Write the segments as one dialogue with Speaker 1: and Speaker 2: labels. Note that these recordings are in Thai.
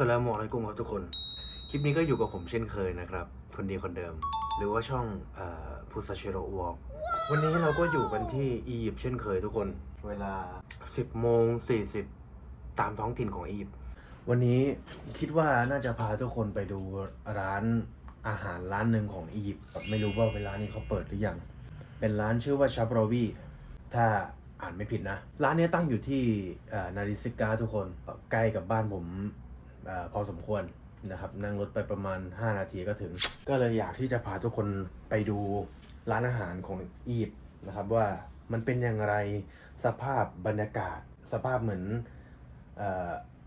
Speaker 1: สลามอะลัยกุมครับทุกคน คลิปนี้ก็อยู่กับผมเช่นเคยนะครับ คนดีคนเดิม หรือว่าช่องพุซาชิโร่วอล์กวันนี้เราก็อยู่กันที่อียิปต์เช่นเคยทุกคน เวลา 10โมง40 ตามท้องถิ่นของอียิปต์วันนี้คิดว่าน่าจะพาทุกคนไปดูร้านอาหารร้านหนึ่งของอียิปต์ไม่รู้ว่าเวลานี้เขาเปิดหรือยัง เป็นร้านชื่อว่าชับโรวีถ้าอ่านไม่ผิดนะ ร้านนี้ตั้งอยู่ที่นาริซิกาทุกคนใกล้กับบ้านผม พอสมควรนะครับนั่งรถไปประมาณ 5 นาทีก็ถึง ก็เลยอยากที่จะพาทุกคนไปดูร้านอาหารของอียิปต์นะครับว่ามันเป็นอย่างไรสภาพบรรยากาศ สภาพเหมือนอ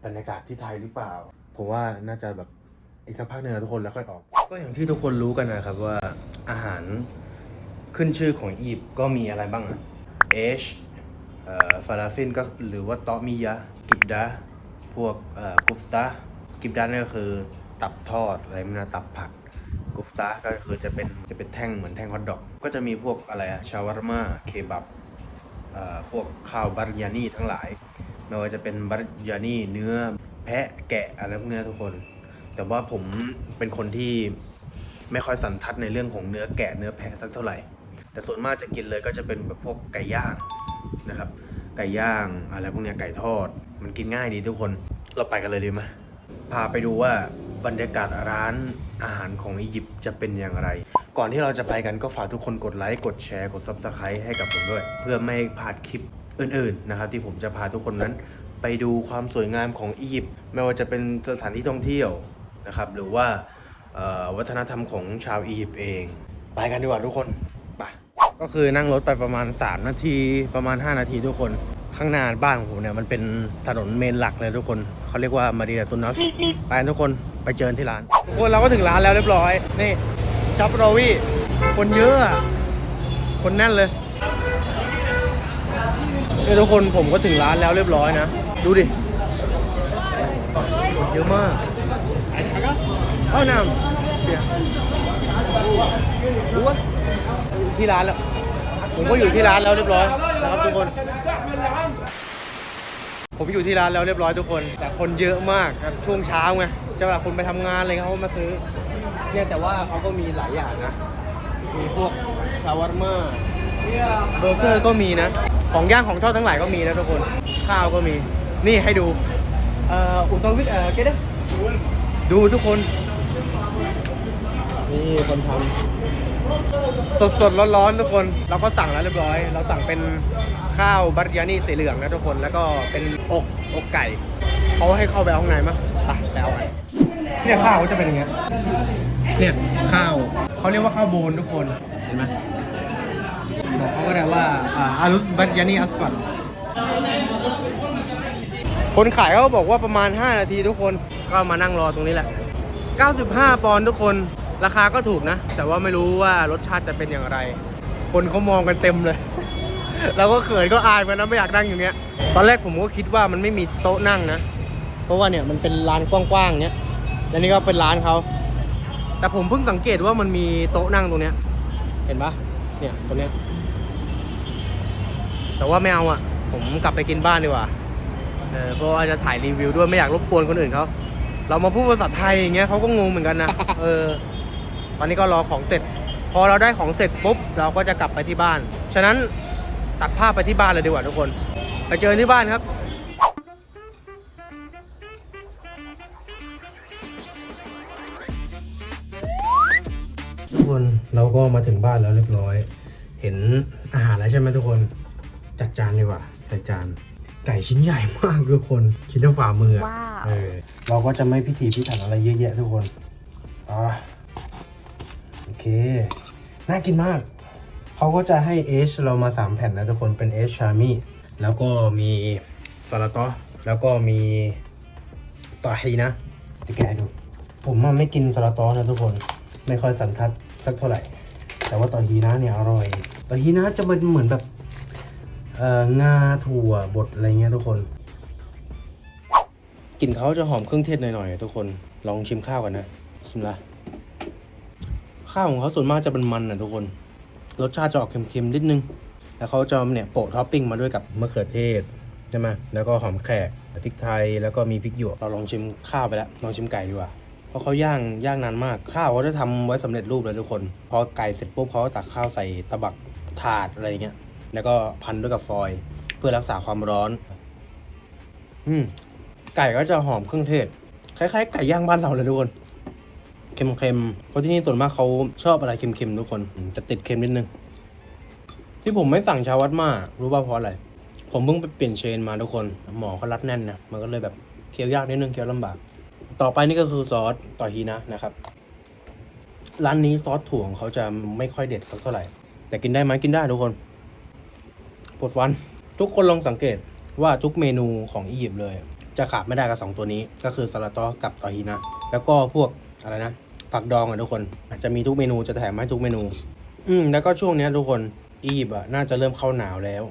Speaker 1: บรรยากาศที่ไทยหรือเปล่า ผมว่าน่าจะแบบอีกสักพักหนึ่งอะทุกคนแล้วค่อยออก ก็อย่างที่ทุกคนรู้กันนะครับว่าอาหารขึ้นชื่อของอียิปต์ก็มีอะไรบ้างอะเอชฟาลาฟินก็หรือว่าตอมิยะกิบดา พวกกุฟตากิบดานก็คือตับทอดอะไรไม่นะตับผัดกุฟตาก็คือจะเป็นจะเป็นแท่งเหมือนแท่งฮอทดอก ก็จะมีพวกอะไรอะชาวาร์มาเคบับพวกข้าวบาริยานีทั้งหลายไม่ว่าจะเป็นบาริยานีเนื้อแพะแกะอะไรพวกเนี้ยทุกคน แต่ว่าผมเป็นคนที่ไม่ค่อยสันทัดในเรื่องของเนื้อแกะเนื้อแพะสักเท่าไหร่ แต่ส่วนมากจะกินเลยก็จะเป็นแบบพวกไก่ย่างนะครับ ไก่ย่างอะไรพวกเนี้ยไก่ทอด มันกินง่ายดีทุกคน เราไปกันเลยดีไหมพาไปดูว่าบรรยากาศร้านอาหารของอียิปต์จะเป็นอย่างไร ก่อนที่เราจะไปกันก็ฝากทุกคนกดไลค์ กดแชร์ กด Subscribe ให้กับผมด้วย เพื่อไม่ให้พลาดคลิปอื่นๆนะครับที่ผมจะพาทุกคนนั้นไปดูความสวยงามของอียิปต์ไม่ว่าจะเป็นสถานที่ท่องเที่ยวนะครับหรือว่าวัฒนธรรมของชาวอียิปต์เอง ไปกันดีกว่าทุกคน ไป ก็คือนั่งรถไปประมาณ 3 นาทีประมาณ 5 นาทีทุกคน ข้างหน้าบ้านของผมเนี่ยมันเป็นถนนเมนหลักเลยทุกคนเขาเรียกว่ามารีนาตุนัสไปกันทุกคนไปเจอกันที่ร้านทุกคนเราก็ถึงร้านแล้วเรียบร้อย นี่ชับโรวีคนเยอะอะคนแน่นเลยนี่ทุกคนผมก็ถึงร้านแล้วเรียบร้อยนะ ดูดิคนเยอะมากเอาน้ำเบียร์รู้วะที่ร้านแล้ว ผมก็อยู่ที่ร้านแล้วเรียบร้อยนะครับทุกคน ผมอยู่ที่ร้านแล้วเรียบร้อยทุกคน แต่คนเยอะมากครับช่วงเช้าไงใช่ป่ะคนไปทำงานอะไรเขามาซื้อ เนี่ยแต่ว่าเขาก็มีหลายอย่างนะ มีพวกชาวาร์มาเบอร์เกอร์ก็มีนะ ของย่างของทอดทั้งหลายก็มีนะทุกคน ข้าวก็มี นี่ให้ดูเอ่ออุซวิทเอ่อเกดดูทุกคน นี่คนทำ สดสดๆร้อนๆทุกคน เราก็สั่งแล้วเรียบร้อย เราสั่งเป็นข้าวบัตยานี่สีเหลืองนะทุกคน แล้วก็เป็นอกอกไก่ เขาให้เข้าไปเอาข้างในมั้ยไปไปเอาไงเนี่ยข้าวเขาจะเป็นอย่างเงี้ย เนี่ยข้าวเขาเรียกว่าข้าวโบนทุกคน เห็นไหมบอกเขาก็ได้ว่าอ่าอารุสบัตยานี่อัสฟัดคนขายเขาบอกว่าประมาณ 5 นาทีทุกคน ก็มานั่งรอตรงนี้แหละ 95 ปอนด์ทุกคน ราคาก็ถูกนะ แต่ว่าไม่รู้ว่ารสชาติจะเป็นอย่างไร คนเขามองกันเต็มเลย เราก็เขินก็อายมันนะไม่อยากนั่งอยู่เนี้ย ตอนแรกผมก็คิดว่ามันไม่มีโต๊ะนั่งนะ เพราะว่าเนี่ยมันเป็นร้านกว้างๆเนี้ย แล้วนี่ก็เป็นร้านเขา แต่ผมเพิ่งสังเกตว่ามันมีโต๊ะนั่งตรงเนี้ย เห็นปะเนี่ยตรงเนี้ย แต่ว่าไม่เอาอะ ผมกลับไปกินบ้านดีกว่า เออเพราะว่าจะถ่ายรีวิวด้วยไม่อยากรบกวนคนอื่นเขา เรามาพูดภาษาไทยอย่างเงี้ยเขาก็งงเหมือนกันนะ เออ ตอนนี้ก็รอของเสร็จ พอเราได้ของเสร็จปุ๊บเราก็จะกลับไปที่บ้าน ฉะนั้นตัดภาพไปที่บ้านเลยดีกว่าทุกคน ไปเจอกันที่บ้านครับทุกคนเราก็มาถึงบ้านแล้วเรียบร้อย เห็นอาหารแล้วใช่ไหมทุกคนจัดจานดีกว่าใส่จานไก่ชิ้นใหญ่มากทุกคนชิ้นเท่าฝ่ามืออะ
Speaker 2: ว้าว
Speaker 1: เออเราก็จะไม่พิถีพิถันอะไรเยอะแยะทุกคนอ่า โอเค น่ากินมาก เขาก็จะให้เอชเรามา 3 แผ่นนะทุกคนเป็นเอชชามี่แล้วก็มีสลัดตอแล้วก็มีตอฮีนะเดี๋ยวแกะดู ผมมันไม่กินสลัดตอนะทุกคนไม่ค่อยสันทัดสักเท่าไหร่ แต่ว่าตอฮีนะเนี่ยอร่อยตอฮีนะจะเป็นเหมือนแบบเอองาถั่วบดอะไรเงี้ยทุกคนกลิ่นเขาจะหอมเครื่องเทศหน่อยๆทุกคนลองชิมข้าวกันนะชิมละ ข้าวของเขาส่วนมากจะเป็นมันนะทุกคน รสชาติจะออกเค็มๆนิดนึง แล้วเขาจะเนี่ยโปะท็อปปิ้งมาด้วยกับมะเขือเทศใช่ไหมแล้วก็หอมแขกพริกไทยแล้วก็มีพริกหยวกเราลองชิมข้าวไปแล้วลองชิมไก่ดีกว่าเพราะเขาย่างย่างนานมาก ข้าวเขาจะทำไว้สำเร็จรูปเลยทุกคน พอไก่เสร็จปุ๊บเขาก็ตักข้าวใส่ตะบักถาดอะไรอย่างเงี้ยแล้วก็พันด้วยกับฟอยล์เพื่อรักษาความร้อน อืมไก่ก็จะหอมเครื่องเทศคล้ายๆไก่ย่างบ้านเราเลยทุกคน เค็มๆ เพราะที่นี่ส่วนมากเขาชอบอะไรเค็มๆทุกคน จะติดเค็มนิดนึง ที่ผมไม่สั่งชาวัดมารู้ป่ะเพราะอะไร ผมเพิ่งไปเปลี่ยนเชนมาทุกคน หมอเขารัดแน่นนะ มันก็เลยแบบเคี้ยวยากนิดนึงเคี้ยวลำบาก ต่อไปนี่ก็คือซอสต่อฮีนะนะครับ ร้านนี้ซอสถั่วของเขาจะไม่ค่อยเด็ดสักเท่าไหร่ แต่กินได้ไหมกินได้ทุกคนปวดฟัน ทุกคนลองสังเกตว่าทุกเมนูของอียิปต์เลย จะขาดไม่ได้กับสองตัวนี้ ก็คือสลัดตอกับต่อฮีนะ แล้วก็พวก อะไรนะผักดองอะทุกคน อาจจะมีทุกเมนูจะแถมให้ทุกเมนู อืมแล้วก็ช่วงเนี้ยทุกคนอียิปต์อะน่าจะเริ่มเข้าหนาวแล้ว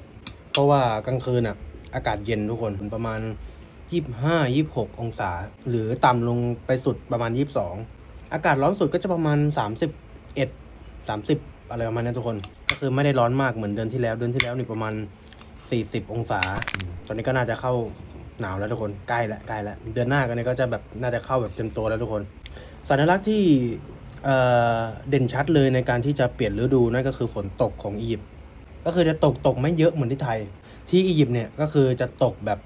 Speaker 1: เพราะว่ากลางคืนอะ อากาศเย็นทุกคนประมาณ 25 26 องศา หรือต่ำลงไปสุดประมาณ 22 อากาศร้อนสุดก็จะประมาณ 31 30 อะไรประมาณนี้ทุกคน ก็คือไม่ได้ร้อนมากเหมือนเดือนที่แล้ว เดือนที่แล้วนี่ประมาณ 40 องศา ตอนนี้ก็น่าจะเข้าหนาวแล้วทุกคนใกล้แล้วใกล้แล้วเดือนหน้ากันนี้ก็จะแบบน่าจะเข้าแบบเต็มตัวแล้วทุกคน สัญลักษณ์ที่เด่นชัดเลยในการที่จะเปลี่ยนฤดูนั่นก็คือฝนตกของอียิปต์ก็คือจะตกตกไม่เยอะเหมือนที่ไทย ที่อียิปต์เนี่ยก็คือจะตกแบบ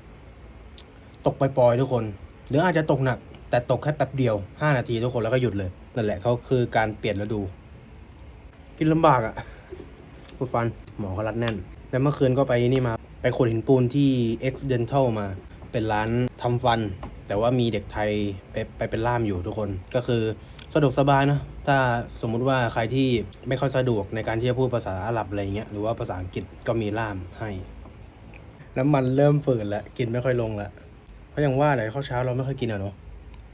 Speaker 1: ตกปล่อยๆทุกคน หรืออาจจะตกหนัก แต่ตกแค่แป๊บเดียว 5 นาทีทุกคนแล้วก็หยุดเลยนั่นแหละเขาคือการเปลี่ยนฤดู กินลำบากอะ่ะพูดฟันหมอเขารัดแน่น แล้วเมื่อคืนก็ไปนี่มา ไปขุดหินปูนที่ X Dental มา เป็นร้านทำฟัน แต่ว่ามีเด็กไทยไปไปเป็นล่ามอยู่ทุกคนก็คือสะดวกสบายนะถ้าสมมุติว่าใครที่ไม่ค่อยสะดวกในการที่จะพูดภาษาอาหรับอะไรเงี้ยหรือว่าภาษาอังกฤษก็มีล่ามให้ น้ำมันเริ่มฝืนแล้วกินไม่ค่อยลงล้วเพราะอย่างว่าไหนข้าวเช้าเราไม่ค่อยกินอะเนาะ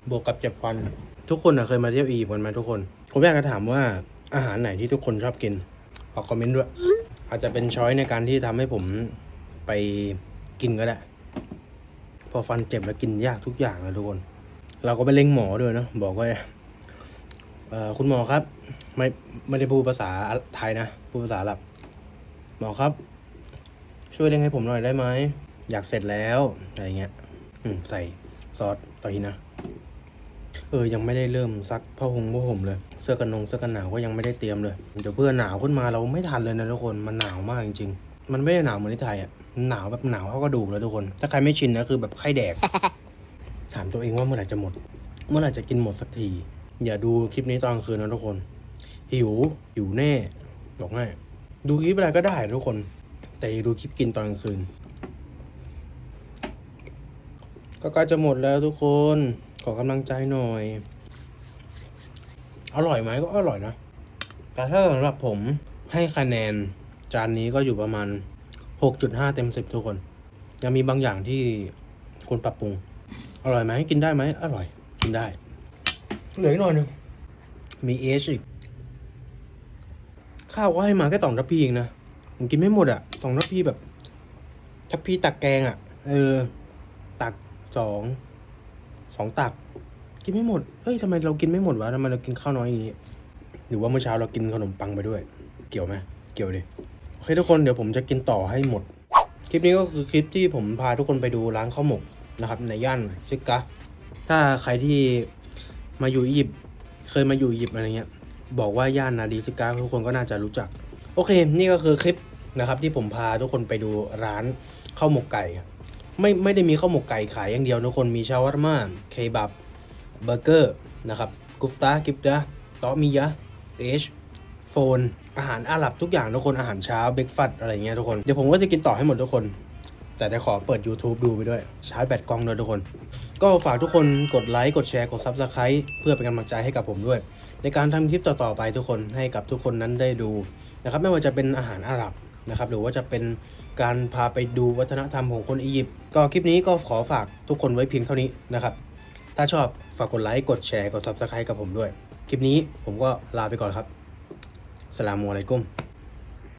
Speaker 1: บวกกับเจ็บฟัน ทุกคนอะเคยมาเที่ยวอียิปต์กันไหมทุกคนผมอยากจะถามว่าอาหารไหนที่ทุกคนชอบกินขอคอมเมนต์ด้วย อาจจะเป็นช้อยในการที่ทำให้ผมไปกินก็ได้ พอฟันเจ็บแล้วกินยากทุกอย่างเลยทุกคน เราก็ไปเล็งหมอด้วยเนาะบอกว่าคุณหมอครับ ไม่ไม่ได้พูดภาษาไทยนะพูดภาษาอาหรับ หมอครับ ช่วยเล็งให้ผมหน่อยได้ไหมอยากเสร็จแล้วอะไรเงี้ย อืมใส่ซอสต่อทีนะเออยังไม่ได้เริ่มซักผ้าห่มผ้าห่มเลย เสื้อกันนงเสื้อกันหนาวก็ยังไม่ได้เตรียมเลยเดี๋ยวเพื่อนหนาวขึ้นมาเราไม่ทันเลยนะทุกคนมันหนาวมากจริงๆ มันไม่ได้หนาวเหมือนที่ไทยอะมันหนาวแบบหนาวเข้ากระดูกเลยทุกคน ถ้าใครไม่ชินนะคือแบบไข้แดก ถามตัวเองว่าเมื่อไหร่จะหมด เมื่อไหร่จะกินหมดสักที อย่าดูคลิปนี้ตอนกลางคืนนะทุกคน หิวหิวแน่บอกให้ดูคลิปอะไรก็ได้ทุกคน แต่อย่าดูคลิปกินตอนกลางคืน ก็ใกล้จะหมดแล้วทุกคน ขอกำลังใจหน่อย อร่อยไหมก็อร่อยนะ แต่ถ้าสำหรับผมให้คะแนน จานนี้ก็อยู่ประมาณ 6.5 เต็ม 10 ทุกคน ยังมีบางอย่างที่ควรปรับปรุง อร่อยไหมกินได้ไหมอร่อย กินได้ เหลืออีกหน่อยหนึงมีเอชอีก ข้าวก็ให้มาแค่สองทัพพีเองนะผมกินไม่หมดอะสองทัพพีแบบทัพพีตักแกงอะเออ ตักสองสองตัก กินไม่หมดเฮ้ยทำไมเรากินไม่หมดวะทำไมเรากินข้าวน้อยอย่างงี้ หรือว่าเมื่อเช้าเรากินขนมปังไปด้วย เกี่ยวไหมเกี่ยวดิโอเคทุกคนเดี๋ยวผมจะกินต่อให้หมด คลิปนี้ก็คือคลิปที่ผมพาทุกคนไปดูร้านข้าวหมกนะครับในย่านชิกะถ้าใครที่มาอยู่อียิปต์เคยมาอยู่อียิปต์อะไรเงี้ยบอกว่าย่านนาดีซิกาทุกคนก็น่าจะรู้จัก โอเค นี่ก็คือคลิปนะครับที่ผมพาทุกคนไปดูร้านข้าวหมกไก่ ไม่ไม่ได้มีข้าวหมกไก่ขายอย่างเดียวทุกคนมีชาวาร์มาเคบับเบอร์เกอร์นะครับกุฟตากิฟดาตอมิยะเอช โฟน อาหารอาหรับทุกอย่างทุกคนอาหารเช้าเบรกฟาสต์อะไรเงี้ยทุกคนเดี๋ยวผมก็จะกินต่อให้หมดทุกคน แต่จะขอเปิด YouTube ดูไปด้วยชาร์จแบตกล้องด้วยทุกคน ก็ฝากทุกคนกดไลค์กดแชร์กด Subscribe เพื่อเป็นกำลังใจให้กับผมด้วย ในการทำคลิปต่อๆไปทุกคนให้กับทุกคนนั้นได้ดูนะครับไม่ว่าจะเป็นอาหารอาหรับนะครับหรือว่าจะเป็นการพาไปดูวัฒนธรรมของคนอียิปต์ก็คลิปนี้ก็ขอฝากทุกคนไว้เพียงเท่านี้นะครับ ถ้าชอบฝากกดไลค์กดแชร์กด Subscribe กับผมด้วย คลิปนี้ผมก็ลาไปก่อนครับ সালামু আলাইকুম